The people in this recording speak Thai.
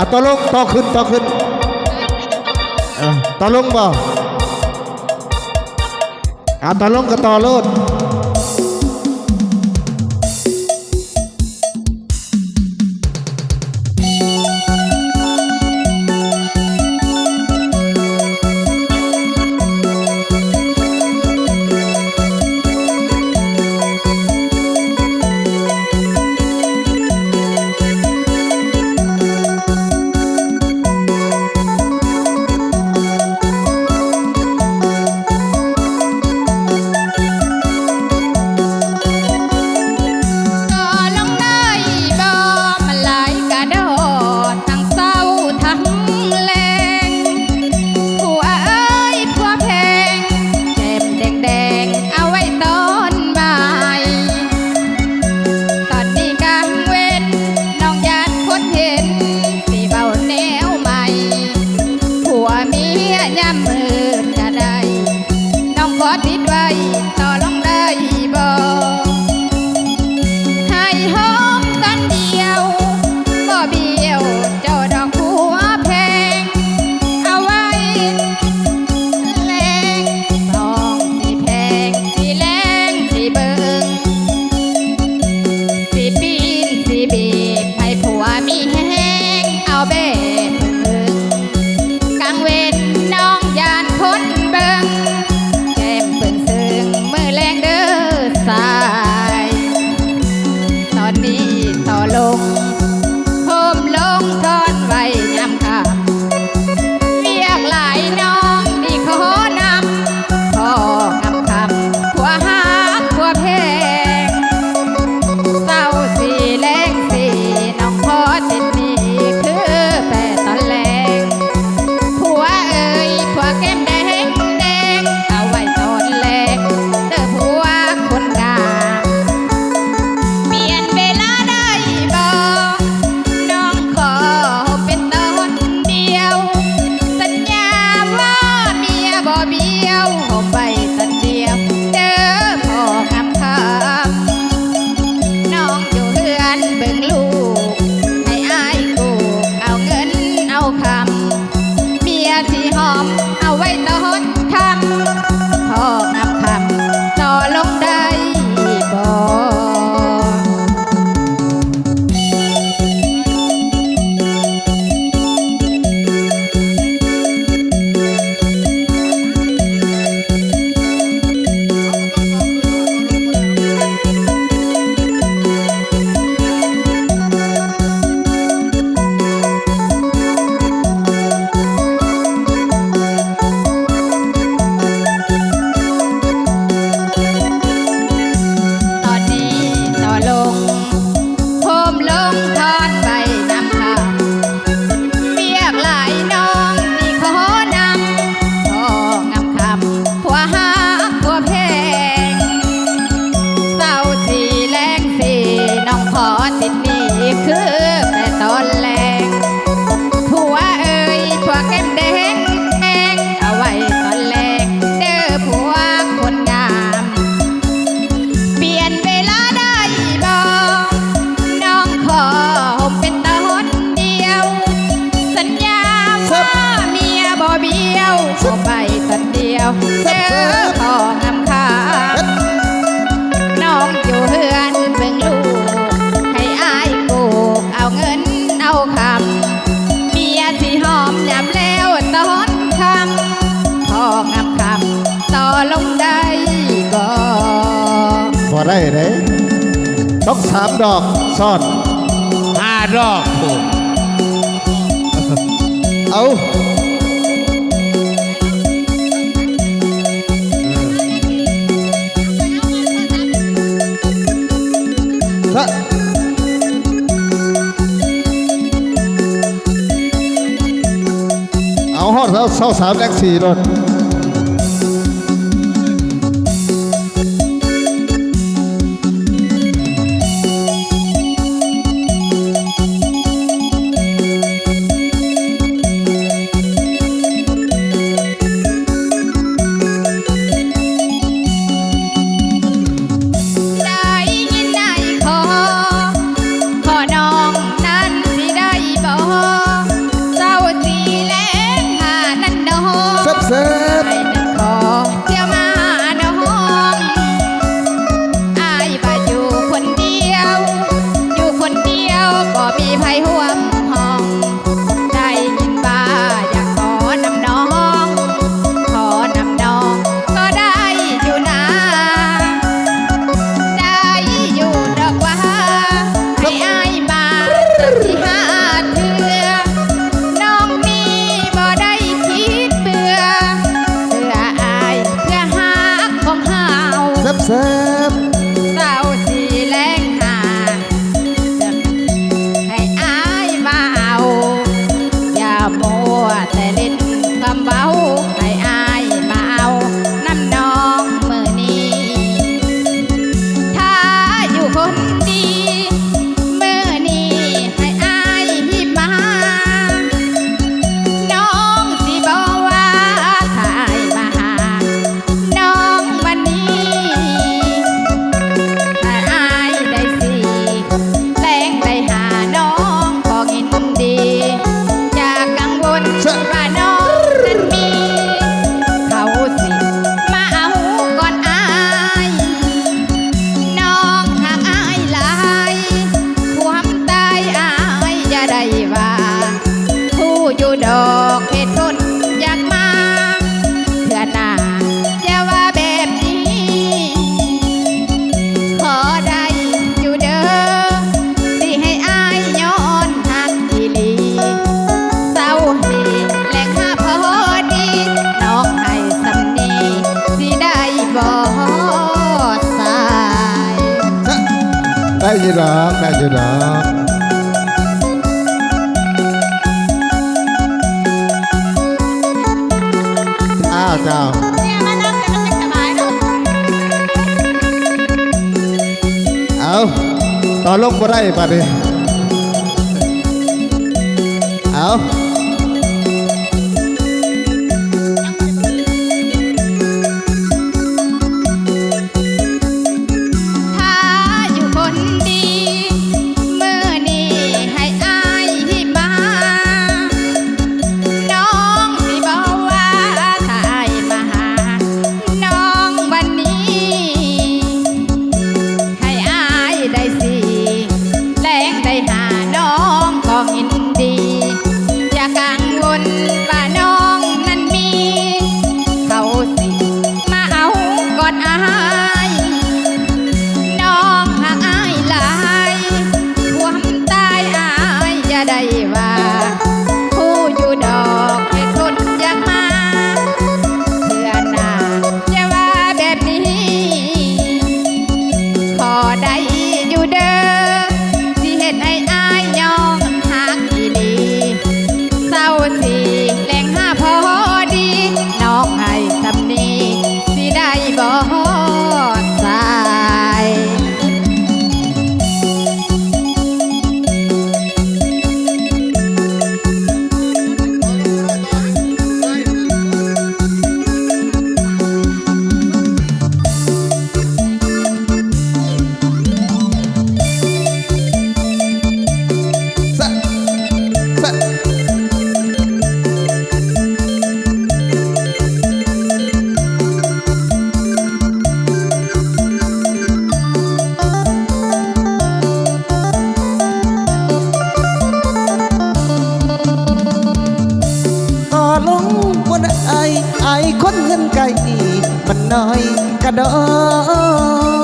อะต่อลงต่อขึ้นต่อขึ้นต่อลงบ่อะต่อลงก็ต่อรลด เบกให้ผัวมีแห้งเอาเบก Natal. วเด้อพ่องามคำน้องอยู่เฮือนเบิ่งลูก ให้อายกูกเอาเงินเอาคำเมียที่หอมยามแล้วตอนคำพ่องามคำต่อลงได้ก่พอได้ไหนต้องสามดอกซ่อนห้ารอบเอา sau sáng đang xì rồi ยีราฟแม่ยีราฟอ้าเจ้าเนี่ยมานับกันแนสบายเนาะเอาต่อลงบ่ได้ป่ะดิเอา ไอ้คนเงินไก่มันน้อยกระดอ